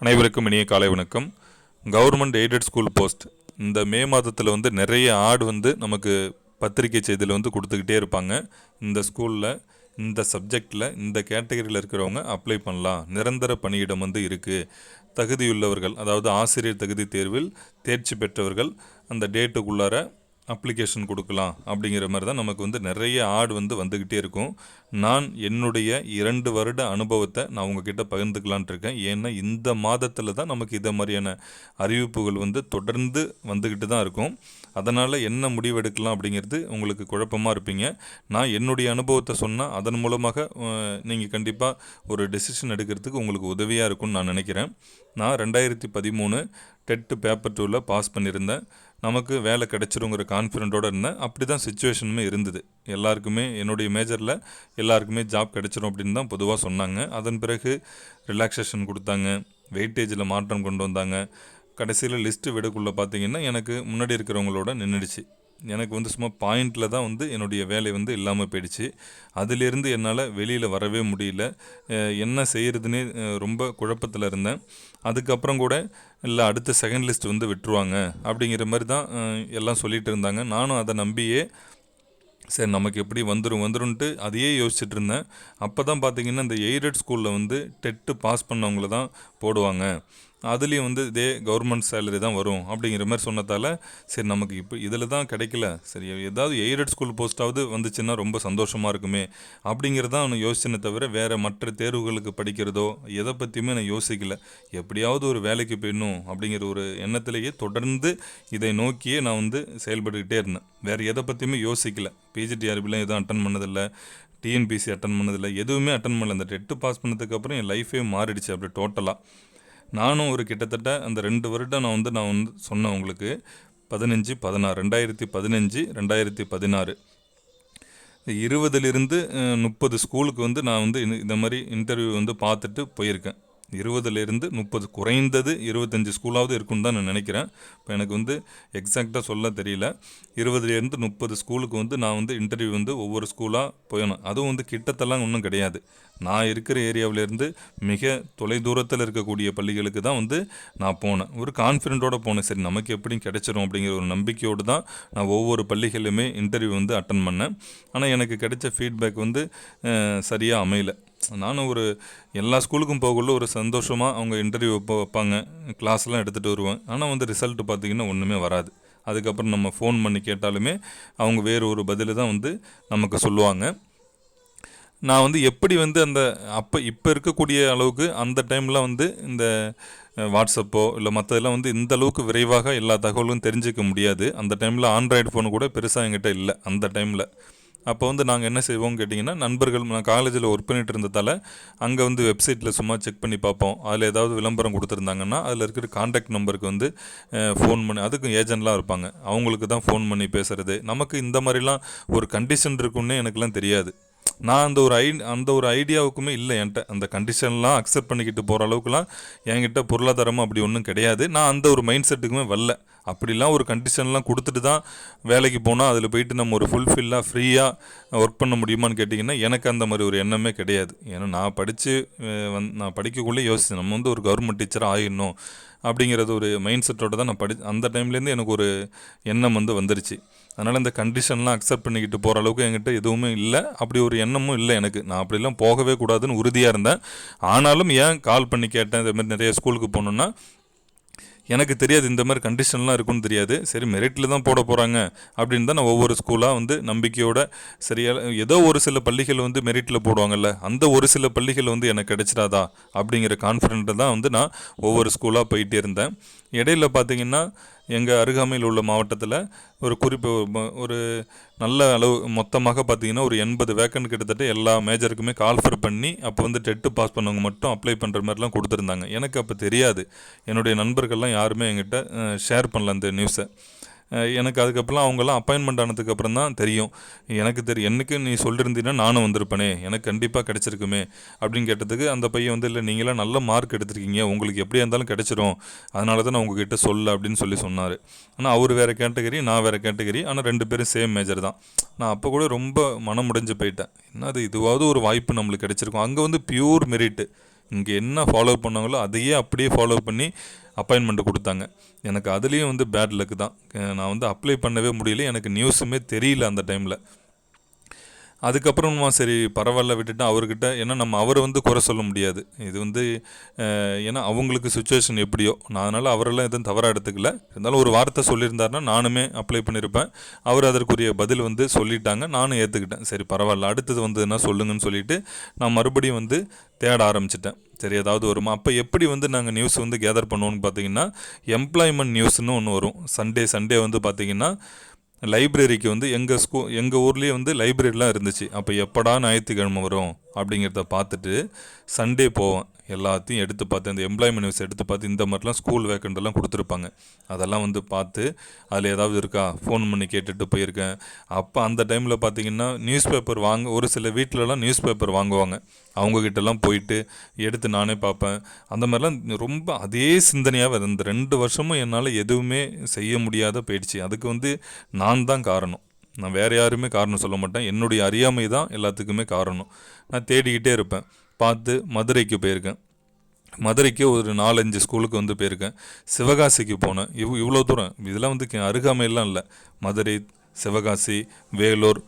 அனைவருக்கும் இனிய காலை வணக்கம். Government aided school post. இந்த மே மாதத்தில் வந்து நிறைய ஆடு வந்து நமக்கு பத்திரிகை செய்தியில் வந்து கொடுத்துக்கிட்டே இருப்பாங்க. இந்த ஸ்கூலில் இந்த சப்ஜெக்டில் இந்த கேட்டகரியில் இருக்கிறவங்க அப்ளை பண்ணலாம். நிரந்தர பணியிடம் வந்து இருக்குது தகுதியுள்ளவர்கள் அதாவது ஆசிரியர் தகுதி தேர்வில் தேர்ச்சி பெற்றவர்கள் அந்த டேட்டுக்குள்ளார அப்ளிகேஷன் கொடுக்கலாம் அப்படிங்கிற மாதிரி தான் நமக்கு வந்து நிறைய ஆடு வந்து வந்துக்கிட்டே இருக்கும். நான் என்னுடைய இரண்டு வருட அனுபவத்தை நான் உங்ககிட்ட பகிர்ந்துக்கலான்ட்டு இருக்கேன். ஏன்னா இந்த மாதத்தில் தான் நமக்கு இதை மாதிரியான அறிவிப்புகள் வந்து தொடர்ந்து வந்துக்கிட்டு தான் இருக்கும். அதனால் என்ன முடிவெடுக்கலாம் அப்படிங்கிறது உங்களுக்கு குழப்பமாக இருப்பீங்க. நான் என்னுடைய அனுபவத்தை சொன்னால் அதன் மூலமாக நீங்கள் கண்டிப்பாக ஒரு டெசிஷன் எடுக்கிறதுக்கு உங்களுக்கு உதவியாக இருக்கும்னு நான் நினைக்கிறேன். நான் ரெண்டாயிரத்தி பதிமூணு டெட்டு பேப்பர் டூவில் பாஸ் பண்ணியிருந்தேன். நமக்கு வேலை கிடைச்சிருங்கிற கான்ஃபிடென்ட்டோடு இருந்தேன் அப்படி தான் சுச்சுவேஷனுமே இருந்தது. எல்லாருக்குமே என்னுடைய மேஜரில் எல்லாருக்குமே ஜாப் கிடைச்சிரும் அப்படின்னு தான் பொதுவாக சொன்னாங்க. அதன் பிறகு ரிலாக்ஸேஷன் கொடுத்தாங்க. வெயிட்டேஜில் மாற்றம் கொண்டு வந்தாங்க. கடைசியில் லிஸ்ட்டு விடக்குள்ளே பார்த்தீங்கன்னா எனக்கு முன்னாடி இருக்கிறவங்களோட நின்றுடுச்சு எனக்கு வந்து சும்மா பாயிண்டில் தான் வந்து என்னுடைய வேலை வந்து இல்லாமல் போயிடுச்சு. அதிலிருந்து என்னால் வெளியில் வரவே முடியல. என்ன செய்கிறதுனே ரொம்ப குழப்பத்தில் இருந்தேன். அதுக்கப்புறம் கூட இல்லை அடுத்த செகண்ட் லிஸ்ட் வந்து விட்டுருவாங்க. அப்படிங்கிற மாதிரி தான் எல்லாம் சொல்லிகிட்டு இருந்தாங்க. நானும் அதை நம்பியே சரி நமக்கு எப்படி வந்துடும் வந்துரும்ன்ட்டு அதையே யோசிச்சுட்டு இருந்தேன். அப்போ தான் பார்த்தீங்கன்னா இந்த எய்டட் ஸ்கூலில் வந்து டெட்டு பாஸ் பண்ணவங்கள தான் போடுவாங்க. அதுலேயும் வந்து இதே கவர்மெண்ட் சேலரி தான் வரும் அப்படிங்கிற மாதிரி சொன்னதால சரி நமக்கு இப்போ இதில் தான் கிடைக்கல. சரி ஏதாவது எய்டட் ஸ்கூல் போஸ்ட்டாவது வந்துச்சுன்னா ரொம்ப சந்தோஷமாக இருக்குமே அப்படிங்கிறதான் நான் யோசிச்சேனே தவிர வேறு மற்ற தேர்வுகளுக்கு படிக்கிறதோ எதை பற்றியுமே நான் யோசிக்கல. எப்படியாவது ஒரு வேலைக்கு போயிடணும் அப்படிங்கிற ஒரு எண்ணத்திலேயே தொடர்ந்து இதை நோக்கியே நான் வந்து செயல்பட்டுக்கிட்டே இருந்தேன். வேறு எதை பற்றியுமே யோசிக்கல. பிஜிடிஆர்பிலாம் எதுவும் அட்டன் பண்ணதில்லை. டிஎன்பிசி அட்டன் பண்ணதில்லை. எதுவுமே அட்டன் பண்ணல. அந்த டெட்டு பாஸ் பண்ணதுக்கப்புறம் என் லைஃபே மாறிடுச்சு அப்படி டோட்டலாக நானும் ஒரு கிட்டத்தட்ட அந்த ரெண்டு வருடம் நான் வந்து நான் வந்து சொன்னேன் உங்களுக்கு பதினஞ்சு பதினாறு ரெண்டாயிரத்தி பதினஞ்சு ரெண்டாயிரத்தி பதினாறு. இருபதுலேருந்து முப்பது ஸ்கூலுக்கு வந்து நான் வந்து இந்த- இந்த மாதிரி இன்டர்வியூ வந்து பார்த்துட்டு போயிருக்கேன். இருபதுலேருந்து முப்பது குறைந்தது இருபத்தஞ்சி ஸ்கூலாவது இருக்குன்னு தான் நான் நினைக்கிறேன். இப்போ எனக்கு வந்து எக்ஸாக்டாக சொல்ல தெரியல. இருபதுலேருந்து முப்பது ஸ்கூலுக்கு வந்து நான் வந்து இன்டர்வியூ வந்து ஒவ்வொரு ஸ்கூலாக போயணும் அதுவும் வந்து கிட்டத்தெல்லாம் ஒன்றும் கிடையாது. நான் இருக்கிற ஏரியாவிலேருந்து மிக தொலை தூரத்தில் இருக்கக்கூடிய பள்ளிகளுக்கு தான் வந்து நான் போனேன். ஒரு கான்ஃபிடென்ட்டோட போனேன். சரி நமக்கு எப்படியும் கிடைச்சிரும் அப்படிங்கிற ஒரு நம்பிக்கையோடு தான் நான் ஒவ்வொரு பள்ளிகளிலுமே இன்டர்வியூ வந்து அட்டன் பண்ணேன். ஆனால் எனக்கு கிடைச்ச ஃபீட்பேக் வந்து சரியாக அமையலை. நானும் ஒரு எல்லா ஸ்கூலுக்கும் போகக்குள்ள ஒரு சந்தோஷமாக அவங்க இன்டர்வியூ வைப்ப வைப்பாங்க. கிளாஸ்லாம் எடுத்துகிட்டு வருவேன். ஆனால் வந்து ரிசல்ட் பார்த்திங்கன்னா ஒன்றுமே வராது. அதுக்கப்புறம் நம்ம ஃபோன் பண்ணி கேட்டாலுமே அவங்க வேறு ஒரு பதில் தான் வந்து நமக்கு சொல்லுவாங்க. நான் வந்து எப்படி வந்து அந்த அப்போ இப்போ இருக்கக்கூடிய அளவுக்கு அந்த டைமில் வந்து இந்த வாட்ஸ்அப்போ இல்லை மற்றதெல்லாம் வந்து இந்த அளவுக்கு விரைவாக எல்லா தகவலும் தெரிஞ்சுக்க முடியாது. அந்த டைமில் ஆண்ட்ராய்டு ஃபோன் கூட பெருசாக என்கிட்ட இல்லை அந்த டைமில் அப்போ வந்து நாங்கள் என்ன செய்வோம் கேட்டிங்கன்னா நண்பர்கள் நான் காலேஜில் ஒர்க் பண்ணிட்டு இருந்ததால் அங்கே வந்து வெப்சைட்டில் சும்மா செக் பண்ணி பார்ப்போம். அதில் ஏதாவது விளம்பரம் கொடுத்துருந்தாங்கன்னா அதில் இருக்கிற காண்டாக்ட் நம்பருக்கு வந்து ஃபோன் பண்ணி அதுக்கும் ஏஜென்ட்லாம் இருப்பாங்க. அவங்களுக்கு தான் ஃபோன் பண்ணி பேசுகிறது நமக்கு இந்த மாதிரிலாம் ஒரு கண்டிஷன் இருக்குன்னே எனக்குலாம் தெரியாது. நான் அந்த ஒரு ஐ அந்த ஒரு ஐடியாவுக்குமே இல்லை என்கிட்ட. அந்த கண்டிஷன்லாம் அக்செப்ட் பண்ணிக்கிட்டு போகிற அளவுக்குலாம் என்கிட்ட பொருளாதாரமும் அப்படி ஒன்றும் கிடையாது. நான் அந்த ஒரு மைண்ட் செட்டுக்குமே வரல. அப்படிலாம் ஒரு கண்டிஷன்லாம் கொடுத்துட்டு தான் வேலைக்கு போனால் அதில் போயிட்டு நம்ம ஒரு ஃபுல்ஃபில்லாக ஃப்ரீயாக ஒர்க் பண்ண முடியுமான்னு கேட்டிங்கன்னா எனக்கு அந்த மாதிரி ஒரு எண்ணமே கிடையாது. ஏன்னா நான் படித்து வந் நான் படிக்கக்குள்ளே யோசிச்சேன். நம்ம வந்து ஒரு கவர்மெண்ட் டீச்சராக ஆயிடணும் அப்படிங்கிறது ஒரு மைண்ட் செட்டோட தான் நான் படி அந்த டைம்லேருந்து எனக்கு ஒரு எண்ணம் வந்து வந்துருச்சு. அதனால் இந்த கண்டிஷன்லாம் அக்செப்ட் பண்ணிக்கிட்டு போகிற அளவுக்கு என்கிட்ட எதுவுமே இல்லை. அப்படி ஒரு எண்ணமும் இல்லை எனக்கு. நான் அப்படிலாம் போகவே கூடாதுன்னு உறுதியாக இருந்தேன். ஆனாலும் ஏன் கால் பண்ணி கேட்டேன்? இந்த மாதிரி நிறைய ஸ்கூலுக்கு போகணுன்னா எனக்கு தெரியாது இந்த மாதிரி கண்டிஷன்லாம் இருக்குன்னு தெரியாது. சரி மெரிட்டில் தான் போட போகிறாங்க அப்படின்னு தான் நான் ஒவ்வொரு ஸ்கூலாக வந்து நம்பிக்கையோட சரியா ஏதோ ஒரு சில பள்ளிகள் வந்து மெரிட்டில் போடுவாங்கல்ல அந்த ஒரு சில பள்ளிகள் வந்து எனக்கு கிடைச்சிடாதா அப்படிங்கிற கான்ஃபிடென்ட்டு தான் வந்து நான் ஒவ்வொரு ஸ்கூலாக போயிட்டே இருந்தேன். இடையில பார்த்தீங்கன்னா எங்கள் அருகாமையில் உள்ள மாவட்டத்தில் ஒரு குறிப்பு ஒரு நல்ல அளவு மொத்தமாக பார்த்தீங்கன்னா ஒரு எண்பது வேக்கன் கிட்டத்தட்ட எல்லா மேஜருக்குமே கால்ஃபர் பண்ணி அப்போ வந்து டெட்டு பாஸ் பண்ணவங்க மட்டும் அப்ளை பண்ணுற மாதிரிலாம் கொடுத்துருந்தாங்க. எனக்கு அப்போ தெரியாது. என்னுடைய நண்பர்கள்லாம் யாருமே என்கிட்ட ஷேர் பண்ணல அந்த நியூஸை எனக்கு அதுக்கப்புறம் அவங்கெல்லாம் அப்பாயின்மெண்ட் ஆனதுக்கு அப்புறம் தான் தெரியும். எனக்கு தெரியும் என்னைக்கு நீ சொல்லியிருந்தீங்கன்னா நானும் வந்திருப்பேனே எனக்கு கண்டிப்பாக கிடச்சிருக்குமே அப்படின்னு கேட்டதுக்கு அந்த பையன் வந்து இல்லை நீங்களாம் நல்ல மார்க் எடுத்திருக்கீங்க உங்களுக்கு எப்படியா இருந்தாலும் கிடச்சிரும். அதனால தான் நான் உங்ககிட்ட சொல்ல அப்படின்னு சொல்லி சொன்னார். ஆனால் அவர் வேறு கேட்டகரி நான் வேறு கேட்டகரி ஆனால் ரெண்டு பேரும் சேம் மேஜர் தான். நான் அப்போ கூட ரொம்ப மனம் முடிஞ்சு போயிட்டேன். என்னது இதுவாவது ஒரு வாய்ப்பு நம்மளுக்கு கிடச்சிருக்கும். அங்கே வந்து பியூர் மெரிட்டு இங்கே என்ன ஃபாலோ பண்ணாங்களோ அதையே அப்படியே ஃபாலோ பண்ணி அப்பாயின்மெண்ட் கொடுத்தாங்க. எனக்கு அதுலேயும் வந்து பேட் லக்கு தான். நான் வந்து அப்ளை பண்ணவே முடியல. எனக்கு நியூஸுமே தெரியல அந்த டைமில் அதுக்கப்புறமா சரி பரவாயில்ல விட்டுட்டு அவர்கிட்ட ஏன்னா நம்ம அவரை வந்து குறை சொல்ல முடியாது. இது வந்து ஏன்னா அவங்களுக்கு சுச்சுவேஷன் எப்படியோ. நான் அதனால் அவரெல்லாம் எதுவும் தவறாக எடுத்துக்கல. இருந்தாலும் ஒரு வார்த்தை சொல்லியிருந்தாருன்னா நானுமே அப்ளை பண்ணியிருப்பேன் அவர் அதற்குரிய பதில் வந்து சொல்லிட்டாங்க. நானும் ஏற்றுக்கிட்டேன் சரி பரவாயில்ல. அடுத்தது வந்ததுன்னா சொல்லுங்கன்னு சொல்லிட்டு நான் மறுபடியும் வந்து தேட ஆரம்பிச்சிட்டேன். சரி ஏதாவது வருமா? அப்போ எப்படி வந்து நாங்கள் நியூஸ் வந்து கேதர் பண்ணுவோன்னு பார்த்தீங்கன்னா எம்ப்ளாய்மெண்ட் நியூஸ்னு ஒன்று வரும். சண்டே சண்டே வந்து பார்த்திங்கன்னா லைப்ரரிக்கு வந்து எங்கள் ஸ்கூ எங்கள் ஊர்லேயே வந்து லைப்ரரிலாம் இருந்துச்சு. அப்போ எப்படா ஞாயிற்றுக்கிழமை வரும் அப்படிங்கிறத பார்த்துட்டு சண்டே போவேன். எல்லாத்தையும் எடுத்து பார்த்து அந்த எம்ப்ளாய்மெண்ட் நியூஸ் எடுத்து பார்த்து இந்த மாதிரிலாம் ஸ்கூல் வேக்கண்டெல்லாம் கொடுத்துருப்பாங்க. அதெல்லாம் வந்து பார்த்து அதில் ஏதாவது இருக்கா? ஃபோன் பண்ணி கேட்டுட்டு போயிருக்கேன். அப்போ அந்த டைமில் பார்த்தீங்கன்னா நியூஸ் பேப்பர் வாங்க ஒரு சில வீட்டிலலாம் நியூஸ் பேப்பர் வாங்குவாங்க அவங்கக்கிட்டலாம் போயிட்டு எடுத்து நானே பார்ப்பேன். அந்த மாதிரிலாம் ரொம்ப அதே சிந்தனையாக இந்த ரெண்டு வருஷமும் என்னால் எதுவுமே செய்ய முடியாத போயிடுச்சு. அதுக்கு வந்து நான் தான் காரணம். நான் வேறு யாருமே காரணம் சொல்ல மாட்டேன். என்னுடைய அறியாமை தான் எல்லாத்துக்குமே காரணம். நான் தேடிக்கிட்டே இருப்பேன். பார்த்து மதுரைக்கு போயிருக்கேன். மதுரைக்கு ஒரு நாலஞ்சு ஸ்கூலுக்கு வந்து போயிருக்கேன். சிவகாசிக்கு போனேன். இவ் இவ்வளோ தூரம். இதெல்லாம் வந்து அருகாமையெல்லாம் இல்லை. மதுரை சிவகாசி வேலூர்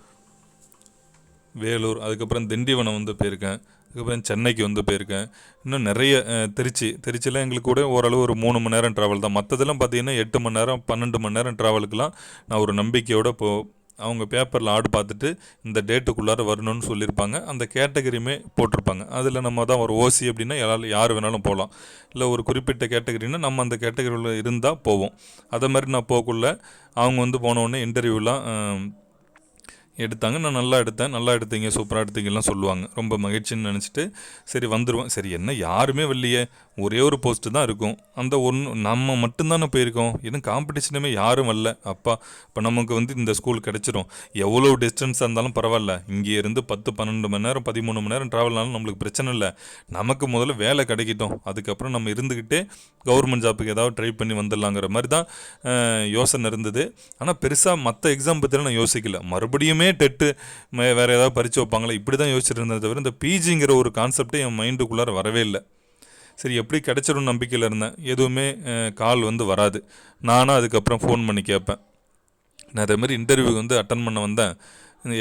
வேலூர் அதுக்கப்புறம் திண்டிவனம் வந்து போயிருக்கேன். அதுக்கப்புறம் சென்னைக்கு வந்து போயிருக்கேன். இன்னும் நிறைய திருச்சி. திருச்சியில் எங்களுக்கு கூட ஓரளவு ஒரு மூணு மணி நேரம் ட்ராவல் தான். மற்றதெல்லாம் பார்த்தீங்கன்னா எட்டு மணி நேரம் பன்னெண்டு மணி நேரம் ட்ராவலுக்குலாம் நான் ஒரு நம்பிக்கையோடு போ அவங்க பேப்பரில் ஆடு பார்த்துட்டு இந்த டேட்டுக்குள்ளார வரணும்னு சொல்லியிருப்பாங்க. அந்த கேட்டகரியுமே போட்டிருப்பாங்க. அதில் நம்ம தான் ஒரு ஓசி அப்படின்னா யாரால் யார் வேணாலும் போகலாம். இல்லை ஒரு குறிப்பிட்ட கேட்டகரின்னா நம்ம அந்த கேட்டகரியில் இருந்தால் போவோம். அதை மாதிரி நான் போகக்குள்ள அவங்க வந்து போனவுடனே இன்டர்வியூலாம் எடுத்தாங்க. நான் நல்லா எடுத்தேன். நல்லா எடுத்தீங்க. சூப்பராக எடுத்தீங்கலாம் சொல்லுவாங்க. ரொம்ப மகிழ்ச்சின்னு நினச்சிட்டு சரி வந்துடுவேன் சரி என்ன யாருமே வரலையே. ஒரே ஒரு போஸ்ட்டு தான் இருக்கும். அந்த ஒன்று நம்ம மட்டும்தானே போயிருக்கோம். இன்னும் காம்படிஷனுமே யாரும் வரல. அப்பா இப்போ நமக்கு வந்து இந்த ஸ்கூல் கிடச்சிரும். எவ்வளோ டிஸ்டன்ஸாக இருந்தாலும் பரவாயில்ல. இங்கே இருந்து பத்து பன்னெண்டு மணி நேரம் பதிமூணு மணி நேரம் ட்ராவல்னாலும் நம்மளுக்கு பிரச்சனை இல்லை. நமக்கு முதல்ல வேலை கிடைக்கிட்டோம். அதுக்கப்புறம் நம்ம இருந்துக்கிட்டே கவர்மெண்ட் ஜாப்புக்கு ஏதாவது ட்ரை பண்ணி வந்துடலாங்கிற மாதிரி தான் யோசனை இருந்தது. ஆனால் பெருசாக மற்ற எக்ஸாம் பற்றிலாம் நான் யோசிக்கல. மறுபடியுமே டெட்டு வேறு ஏதாவது பறித்து வைப்பாங்களே? இப்படி தான் யோசிச்சுட்டு இருந்ததை தவிர இந்த பிஜிங்கிற ஒரு கான்செப்டே என் மைண்டுக்குள்ளார வரவே இல்லை. சரி எப்படி கிடச்சிடும் நம்பிக்கையில் இருந்தேன். எதுவுமே கால் வந்து வராது. நானும் அதுக்கப்புறம் ஃபோன் பண்ணி கேட்பேன். நான் அதே மாதிரி இன்டர்வியூ வந்து அட்டன் பண்ண வந்தேன்.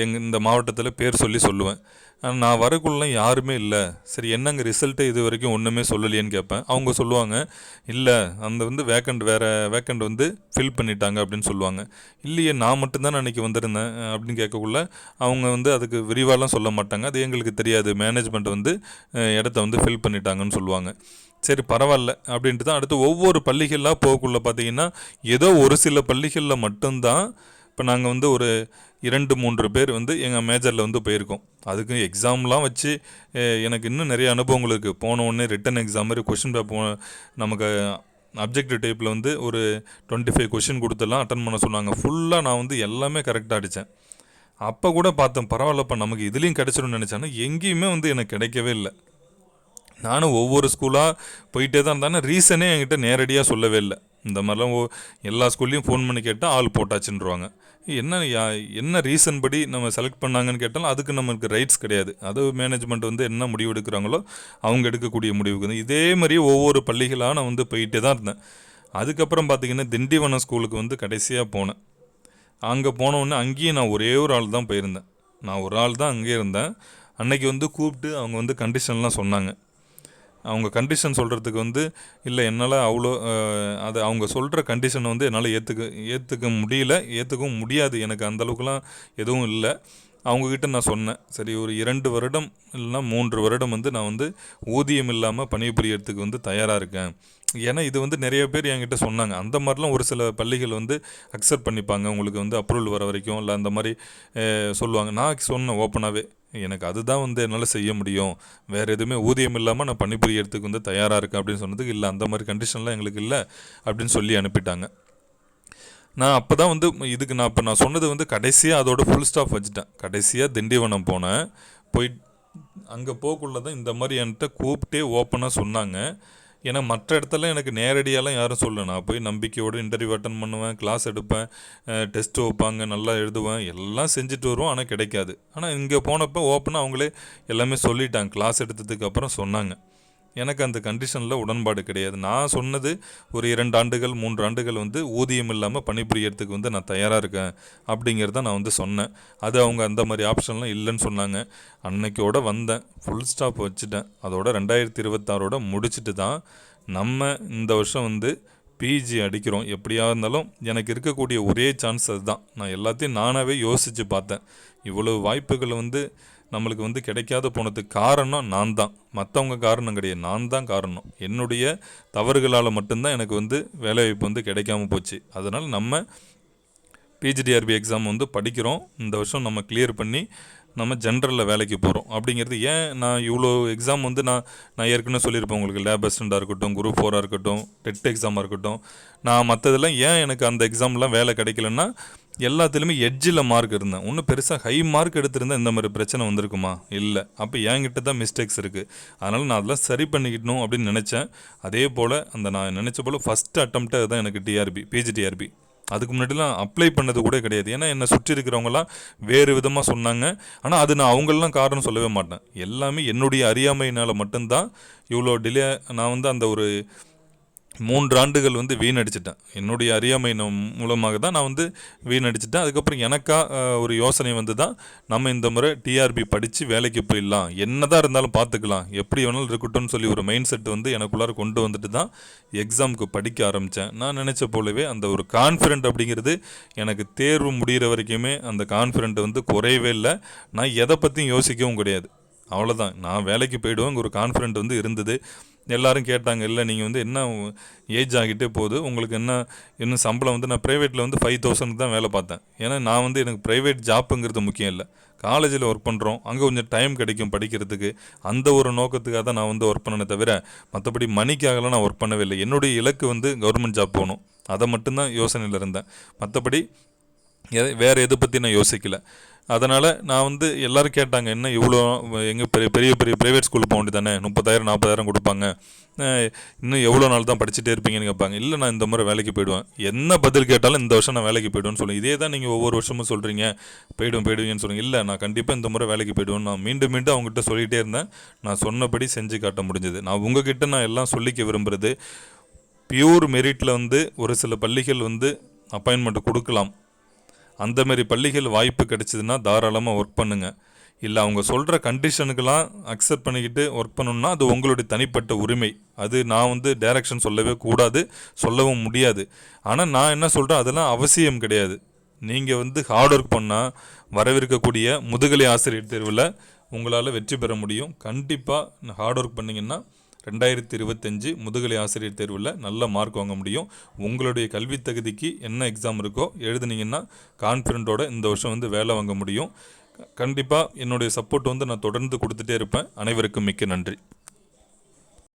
எங்கள் இந்த மாவட்டத்தில் பேர் சொல்லி சொல்லுவேன். ஆனால் நான் வரக்குள்ளே யாருமே இல்லை. சரி என்னங்க ரிசல்ட்டு இது வரைக்கும் ஒன்றுமே சொல்லலையேன்னு கேட்பேன். அவங்க சொல்லுவாங்க இல்லை அந்த வந்து வேக்கண்ட் வேறு வேக்கண்ட் வந்து ஃபில் பண்ணிட்டாங்க அப்படின்னு சொல்லுவாங்க. இல்லையே நான் மட்டும்தான் அன்றைக்கி வந்திருந்தேன் அப்படின்னு கேட்கக்குள்ள அவங்க வந்து அதுக்கு விரிவாலாம் சொல்ல மாட்டாங்க. அது எங்களுக்கு தெரியாது. மேனேஜ்மெண்ட் வந்து இடத்த வந்து ஃபில் பண்ணிட்டாங்கன்னு சொல்லுவாங்க. சரி பரவாயில்ல அப்படின்ட்டு தான் அடுத்து ஒவ்வொரு பள்ளிகளாக போகக்குள்ள பார்த்தீங்கன்னா ஏதோ ஒரு சில பள்ளிகளில் மட்டும்தான் இப்போ நாங்கள் வந்து ஒரு இரண்டு மூன்று பேர் வந்து எங்கள் மேஜரில் வந்து போயிருக்கோம். அதுக்கு எக்ஸாம்லாம் வச்சு எனக்கு இன்னும் நிறைய அனுபவங்கள் இருக்குது போன உடனே ரிட்டன் எக்ஸாம் மாதிரி கொஷின் பேப்பர் நமக்கு அப்ஜெக்டிவ் டைப்பில் வந்து ஒரு டுவெண்ட்டி ஃபைவ் கொஷின் கொடுத்துலாம் அட்டன் பண்ண சொன்னாங்க. ஃபுல்லாக நான் வந்து எல்லாமே கரெக்டாக அடித்தேன். அப்போ கூட பார்த்தேன் பரவாயில்லப்பா நமக்கு இதுலேயும் கிடச்சிடும்னு நினச்சேன்னா எங்கேயுமே வந்து எனக்கு கிடைக்கவே இல்லை. நானும் ஒவ்வொரு ஸ்கூலாக போயிட்டே தான் இருந்தேன். ரீசனே என்கிட்ட நேரடியாக சொல்லவே இல்லை. இந்த மாதிரிலாம் ஓ எல்லா ஸ்கூல்லையும் ஃபோன் பண்ணி கேட்டால் ஆள் போட்டாச்சுன்றவாங்க. என்ன யா- என்ன ரீசன் படி நம்ம செலக்ட் பண்ணாங்கன்னு கேட்டாலும் அதுக்கு நமக்கு ரைட்ஸ் கிடையாது. அது மேனேஜ்மெண்ட் வந்து என்ன முடிவு எடுக்கிறாங்களோ அவங்க எடுக்கக்கூடிய முடிவுக்கு இதே மாதிரியே ஒவ்வொரு பள்ளிகளாக நான் வந்து போயிட்டே தான் இருந்தேன். அதுக்கப்புறம் பார்த்திங்கன்னா திண்டிவனம் ஸ்கூலுக்கு வந்து கடைசியாக போனேன். அங்கே போனவுடனே அங்கேயும் நான் ஒரே ஒரு ஆள் தான் போயிருந்தேன். நான் ஒரு ஆள் தான் அங்கேயே இருந்தேன். அன்னைக்கு வந்து கூப்பிட்டு அவங்க வந்து கண்டிஷன்லாம் சொன்னாங்க. அவங்க கண்டிஷன் சொல்கிறதுக்கு வந்து இல்லை என்னால் அவ்வளோ அது அவங்க சொல்கிற கண்டிஷனை வந்து என்னால் ஏற்றுக்க ஏற்றுக்க முடியல ஏற்றுக்கவும் முடியாது. எனக்கு அந்தளவுக்குலாம் எதுவும் இல்லை. அவங்கக்கிட்ட நான் சொன்னேன். சரி ஒரு இரண்டு வருடம் இல்லைன்னா மூன்று வருடம் வந்து நான் வந்து ஊதியம் இல்லாமல் பணிபுரியறதுக்கு வந்து தயாராக இருக்கேன். ஏன்னா இது வந்து நிறைய பேர் என்கிட்ட சொன்னாங்க. அந்த மாதிரிலாம் ஒரு சில பள்ளிகள் வந்து அக்செப்ட் பண்ணிப்பாங்க. உங்களுக்கு வந்து அப்ரூவல் வர வரைக்கும் இல்லை அந்த மாதிரி சொல்லுவாங்க. நான் சொன்னேன் ஓப்பனாகவே எனக்கு அதுதான் வந்து என்னால் செய்ய முடியும். வேறு எதுவுமே ஊதியம் இல்லாமல் நான் பணிபுரியறதுக்கு வந்து தயாராக இருக்கேன் அப்படின்னு சொன்னதுக்கு இல்லை அந்த மாதிரி கண்டிஷன்லாம் எங்களுக்கு இல்லை அப்படின்னு சொல்லி அனுப்பிட்டாங்க. நான் அப்போ தான் வந்து இதுக்கு நான் இப்போ நான் சொன்னது வந்து கடைசியாக அதோட ஃபுல் ஸ்டாப் வச்சுட்டேன். கடைசியாக திண்டிவனம் போனேன். போய் அங்கே போக்குள்ள தான் இந்த மாதிரி என்கிட்ட கூப்பிட்டே ஓப்பனாக சொன்னாங்க. ஏன்னா மற்ற இடத்துல எனக்கு நேரடியாலாம் யாரும் சொல்லலை. நான் போய் நம்பிக்கையோடு இன்டர்வியூ அட்டன் பண்ணுவேன் கிளாஸ் எடுப்பேன் டெஸ்ட் வைப்பாங்க நல்லா எழுதுவேன் எல்லாம் செஞ்சுட்டு வருவோம் ஆனால் கிடைக்காது. ஆனால் இங்கே போனப்போ ஓப்பனாக அவங்களே எல்லாமே சொல்லிட்டாங்க. கிளாஸ் எடுத்ததுக்கு அப்புறம் சொன்னாங்க. எனக்கு அந்த கண்டிஷனில் உடன்பாடு கிடையாது. நான் சொன்னது ஒரு இரண்டு ஆண்டுகள் மூன்று ஆண்டுகள் வந்து ஊதியம் இல்லாமல் பணிபுரியறதுக்கு வந்து நான் தயாராக இருக்கேன் அப்படிங்கிறத நான் வந்து சொன்னேன். அது அவங்க அந்த மாதிரி ஆப்ஷன்லாம் இல்லைன்னு சொன்னாங்க. அன்னைக்கோட வந்தேன். ஃபுல் ஸ்டாப் வச்சுட்டேன். அதோட ரெண்டாயிரத்தி இருபத்தாறோட முடிச்சுட்டு தான் நம்ம இந்த வருஷம் வந்து பிஜி அடிக்கிறோம். எப்படியா இருந்தாலும் எனக்கு இருக்கக்கூடிய ஒரே சான்ஸ் அதுதான். நான் எல்லாத்தையும் நானாகவே யோசித்து பார்த்தேன். இவ்வளவு வாய்ப்புகள் வந்து நம்மளுக்கு வந்து கிடைக்காத போனதுக்கு காரணம் நான் தான் மற்றவங்க காரணம் கிடையாது. நான் தான் காரணம். என்னுடைய தவறுகளால் மட்டும்தான் எனக்கு வந்து வேலைவாய்ப்பு வந்து கிடைக்காம போச்சு. அதனால் நம்ம பிஜிடிஆர்பி எக்ஸாம் வந்து படிக்கிறோம். இந்த வருஷம் நம்ம கிளியர் பண்ணி நம்ம ஜென்ரலில் வேலைக்கு போகிறோம் அப்படிங்கிறது ஏன் நான் இவ்வளோ எக்ஸாம் வந்து நான் நான் ஏற்கனவே சொல்லியிருப்பேன் உங்களுக்கு. லேப் அசிஸ்டண்ட்டாக இருக்கட்டும் குரூப் ஃபோராக இருக்கட்டும் டெட் எக்ஸாமாக இருக்கட்டும். நான் மற்றதெல்லாம் ஏன் எனக்கு அந்த எக்ஸாம்லாம் வேலை கிடைக்கலன்னா எல்லாத்துலேயுமே எட்ஜில் மார்க் இருந்தேன். ஒன்றும் பெருசாக ஹை மார்க் எடுத்திருந்தா இந்த மாதிரி பிரச்சனை வந்திருக்குமா? இல்லை. அப்போ என்கிட்ட தான் மிஸ்டேக்ஸ் இருக்குது அதனால் நான் அதெல்லாம் சரி பண்ணிக்கிட்டணும் அப்படின்னு நினச்சேன். அதே போல் அந்த நான் நினச்ச போல் ஃபஸ்ட்டு அட்டம்ப்டாக தான் எனக்கு டிஆர்பி பிஜிடிஆர்பி அதுக்கு முன்னாடிலாம் அப்ளை பண்ணது கூட கிடையாது. ஏன்னா என்னை சுற்றி இருக்கிறவங்கலாம் வேறு விதமாக சொன்னாங்க. ஆனால் அது நான் அவங்களெலாம் காரணம் சொல்லவே மாட்டேன். எல்லாமே என்னுடைய அறியாமையினால் மட்டும்தான் இவ்வளோ டிலே நான் வந்து அந்த ஒரு மூன்று ஆண்டுகள் வந்து வீணடிச்சிட்டேன். என்னுடைய அறியாமை மூலமாக தான் நான் வந்து வீணடிச்சிட்டேன். அதுக்கப்புறம் எனக்கா ஒரு யோசனை வந்து தான் நம்ம இந்த முறை டிஆர்பி படித்து வேலைக்கு போயிடலாம். என்னதான் இருந்தாலும் பார்த்துக்கலாம். எப்படி வேணாலும் இருக்கட்டும்னு சொல்லி ஒரு மைண்ட் செட் வந்து எனக்குள்ளார கொண்டு வந்துட்டு தான் எக்ஸாமுக்கு படிக்க ஆரம்பித்தேன் நான் நினச்ச போலவே அந்த ஒரு கான்ஃபிடென்ட் அப்படிங்கிறது எனக்கு தேர்வு முடிகிற வரைக்குமே அந்த கான்ஃபிடென்ட் வந்து குறையவே இல்லை. நான் எதை பற்றியும் யோசிக்கவும் கிடையாது. அவ்வளோதான் நான் வேலைக்கு போயிடுவேன் ஒரு கான்ஃபிடென்ட் வந்து இருந்தது. எல்லாரும் கேட்டாங்க இல்லை நீங்கள் வந்து என்ன ஏஜ் ஆகிட்டே போகுது? உங்களுக்கு என்ன இன்னும் சம்பளம் வந்து நான் ப்ரைவேட்டில் வந்து ஃபைவ் தௌசண்ட் தான் வேலை பார்த்தேன். ஏன்னா நான் வந்து எனக்கு ப்ரைவேட் ஜாப்புங்கிறது முக்கியம் இல்லை. காலேஜில் ஒர்க் பண்ணுறோம் அங்கே கொஞ்சம் டைம் கிடைக்கும் படிக்கிறதுக்கு. அந்த ஒரு நோக்கத்துக்காக தான் நான் வந்து ஒர்க் பண்ணனே தவிர மற்றபடி மணிக்காகலாம் நான் ஒர்க் பண்ணவே இல்லை என்னுடைய இலக்கு வந்து கவர்மெண்ட் ஜாப் போகணும். அதை மட்டும்தான் யோசனையில் இருந்தேன். மற்றபடி எதை வேறு எதை பற்றி நான் யோசிக்கலை. அதனால் நான் வந்து எல்லோரும் கேட்டாங்க என்ன இவ்வளோ எங்கே பெரிய பெரிய பெரிய ப்ரைவேட் ஸ்கூல் போக வேண்டியதானே முப்பதாயிரம் நாற்பதாயிரம் கொடுப்பாங்க. இன்னும் எவ்வளோ நாள் தான் படிச்சுட்டே இருப்பீங்கன்னு கேட்பாங்க இல்லை நான் இந்த முறை வேலைக்கு போயிடுவேன். என்ன பதில் கேட்டாலும் இந்த வருஷம் நான் வேலைக்கு போயிடுவேன்னு சொல்லுவேன் இதே தான் நீங்கள் ஒவ்வொரு வருஷமும் சொல்கிறீங்க போயிடுவேன் போயிடுவீங்கன்னு சொல்லுங்கள் இல்லை நான் கண்டிப்பாக இந்த முறை வேலைக்கு போயிடுவேன் நான் மீண்டும் மீண்டும் அவங்ககிட்ட சொல்லிகிட்டே இருந்தேன். நான் சொன்னபடி செஞ்சு காட்ட முடிஞ்சது. நான் உங்ககிட்ட நான் எல்லாம் சொல்லிக்க விரும்புகிறது பியூர் மெரிட்டில் வந்து ஒரு சில பள்ளிகள் வந்து அப்பாயின்மெண்ட் கொடுக்கலாம். அந்தமாரி பள்ளிகள் வாய்ப்பு கிடைச்சிதுன்னா தாராளமாக ஒர்க் பண்ணுங்கள் இல்லை அவங்க சொல்கிற கண்டிஷனுக்கெல்லாம் அக்செப்ட் பண்ணிக்கிட்டு ஒர்க் பண்ணணும்னா அது உங்களுடைய தனிப்பட்ட உரிமை. அது நான் வந்து டைரக்ஷன் சொல்லவே கூடாது சொல்லவும் முடியாது. ஆனால் நான் என்ன சொல்கிறேன் அதெல்லாம் அவசியம் கிடையாது. நீங்கள் வந்து ஹார்ட் ஒர்க் பண்ணால் வரவிருக்கக்கூடிய முதுகலை ஆசிரியர் தேர்வில் உங்களால் வெற்றி பெற முடியும். கண்டிப்பாக ஹார்ட் ஒர்க் பண்ணிங்கன்னா ரெண்டாயிரத்தி இருபத்தஞ்சு முதுகலை ஆசிரியர் தேர்வில் நல்ல மார்க் வாங்க முடியும். உங்களுடைய கல்வி தகுதிக்கு என்ன எக்ஸாம் இருக்கோ எழுதுனீங்கன்னா கான்ஃபிடென்ட்டோட இந்த வருஷம் வந்து வேலை வாங்க முடியும். கண்டிப்பாக என்னுடைய சப்போர்ட் வந்து நான் தொடர்ந்து கொடுத்துட்டே இருப்பேன். அனைவருக்கும் மிக்க நன்றி.